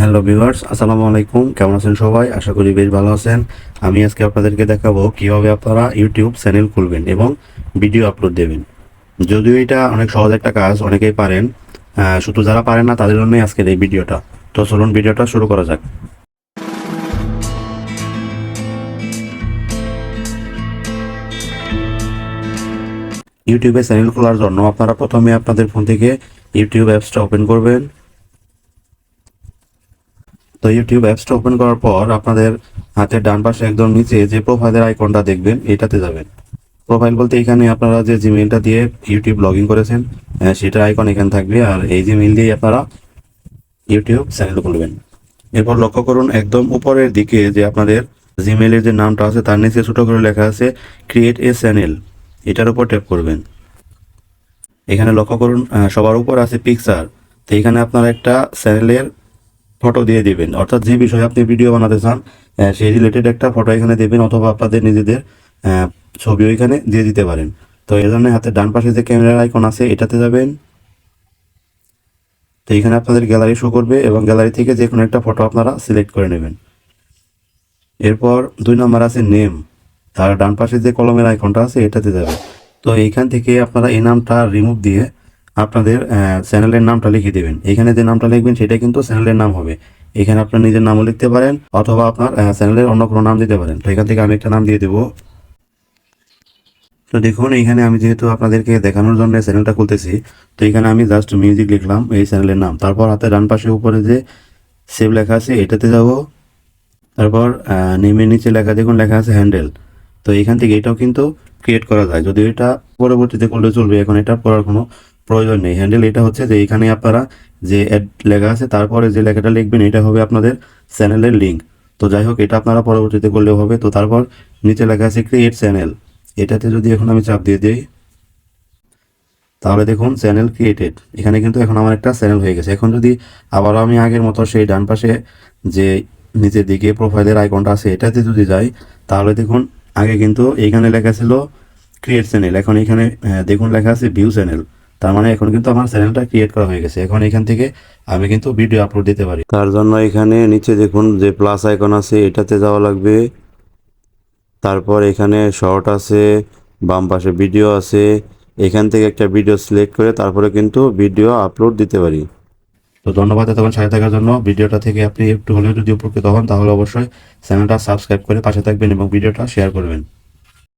Hello viewers, আসসালামু আলাইকুম। কেমন আছেন সবাই? আশা করি বেশ ভালো আছেন। আমি আজকে আপনাদেরকে দেখাবো কীভাবে আপনারা ইউটিউব চ্যানেল খুলবেন এবং ভিডিও আপলোড দেবেন। যদিও এটা অনেক সহজ একটা কাজ, অনেকেই পারেন। শুধু যারা পারেন না, তাদের জন্যই আজকের এই ভিডিওটা তো চলুন ভিডিওটা শুরু করা যাক। ইউটিউবে চ্যানেল খোলার জন্য আপনারা প্রথমে আপনাদের ফোন থেকে ইউটিউব অ্যাপসটা ওপেন করবেন। তো ইউটিউব অ্যাপসটা ওপেন করার পর আপনাদের হাতের ডান পাশে একদম নিচে যে প্রোফাইলের আইকনটা দেখবেন, এটাতে যাবেন। প্রোফাইল বলতে এখানে আপনারা যে জিমেলটা দিয়ে ইউটিউব লগ ইন করেছেন সেটার আইকন এখানে থাকবে। আর এই জিমেল দিয়ে আপনারা ইউটিউব চ্যানেল খুলবেন এরপর লক্ষ্য করুন, একদম উপরের দিকে যে আপনাদের জিমেলের যে নামটা আছে, তার নিচে ছোট করে লেখা আছে ক্রিয়েট এ চ্যানেল এটার উপর ট্যাপ করবেন। এখানে লক্ষ্য করুন সবার উপর আছে পিকচার তো এখানে আপনারা একটা চ্যানেলের ফটো দিয়ে দেবেন। অর্থাৎ যে বিষয়ে আপনি ভিডিও বানাতে চান সেই রিলেটেড একটা ফটো এখানে দেবেন অথবা আপনাদের নিজেদের আহ, ছবিও এখানে দিয়ে দিতে পারেন। তো এই জন্য হাতের ডান পাশে যে ক্যামেরার আইকন আছে এটাতে যাবেন। তো এখানে আপনাদের গ্যালারি শো করবে এবং গ্যালারি থেকে যে কোনো একটা ফটো আপনারা সিলেক্ট করে নেবেন। এরপর দুই নম্বর আছে নেম তার ডান পাশে যে কলমের আইকনটা আছে এটাতে যাবে তো এইখান থেকে আপনারা এই নামটা রিমুভ দিয়ে আপনাদের চ্যানেলের নামটা লিখে দেবেন। এখানে যে নামটা লিখবেন, সেটা কিন্তু চ্যানেলের নাম হবে। এখানে আপনার নিজের নামও লিখতে পারেন, অথবা আপনার চ্যানেলের অন্য কোনো নাম দিতে পারেন। তো এখান থেকে আমি একটা নাম দিয়ে দেবো। তো দেখুন, এখানে আমি যেহেতু আপনাদেরকে দেখানোর জন্য চ্যানেলটা খুলতেছি, তো এখানে আমি জাস্ট মিউজিক লিখলাম এই চ্যানেলের নাম। তারপর হাতে ডান পাশে উপরে যে সেভ লেখা আছে, এটাতে যাব। তারপর নেমের নিচে লেখা, দেখুন, লেখা আছে হ্যান্ডেল তো এখান থেকে এটাও কিন্তু ক্রিয়েট করা যায়। যদি এটা পরবর্তীতে করলে চলবে, এখন এটা করার কোনো প্রয়োজন নেই। হ্যান্ডেল এটা হচ্ছে যে এখানে আপনারা যে অ্যাড লেখা আছে, তারপরে যে লেখাটা লিখবেন, এটা হবে আপনাদের চ্যানেলের লিঙ্ক তো যাই হোক, এটা আপনারা পরবর্তীতে করলেও হবে। তো তারপর নিচে লেখা আছে ক্রিয়েট চ্যানেল এটাতে যদি এখন আমি চাপ দিয়ে দিই, তাহলে দেখুন চ্যানেল ক্রিয়েটেড এখানে কিন্তু এখন আমার একটা চ্যানেল হয়ে গেছে। এখন যদি আবারও আমি আগের মতো সেই ডান পাশে যে নিচের দিকে প্রোফাইলের আইকনটা আছে, এটাতে যদি যাই, তাহলে দেখুন আগে কিন্তু এইখানে লেখা ছিল ক্রিয়েট চ্যানেল এখন এখানে দেখুন লেখা আছে ভিউ চ্যানেল তার মানে এখন কিন্তু আমার চ্যানেলটা ক্রিয়েট করা হয়ে গেছে। এখন এখান থেকে আমি কিন্তু ভিডিও আপলোড দিতে পারি। তার জন্য এখানে নিচে দেখুন যে প্লাস আইকন আছে এটাতে যাওয়া লাগবে। তারপর এখানে শর্ট আছে বাম পাশে ভিডিও আছে। এখান থেকে একটা ভিডিও সিলেক্ট করে তারপরে কিন্তু ভিডিও আপলোড দিতে পারি। তো ধন্যবাদ এতক্ষণ সাথে থাকার জন্য। ভিডিওটা থেকে আপনি একটু হলেও যদি উপকৃত হন তাহলে অবশ্যই চ্যানেলটা সাবস্ক্রাইব করে পাশে থাকবেন এবং ভিডিওটা শেয়ার করবেন।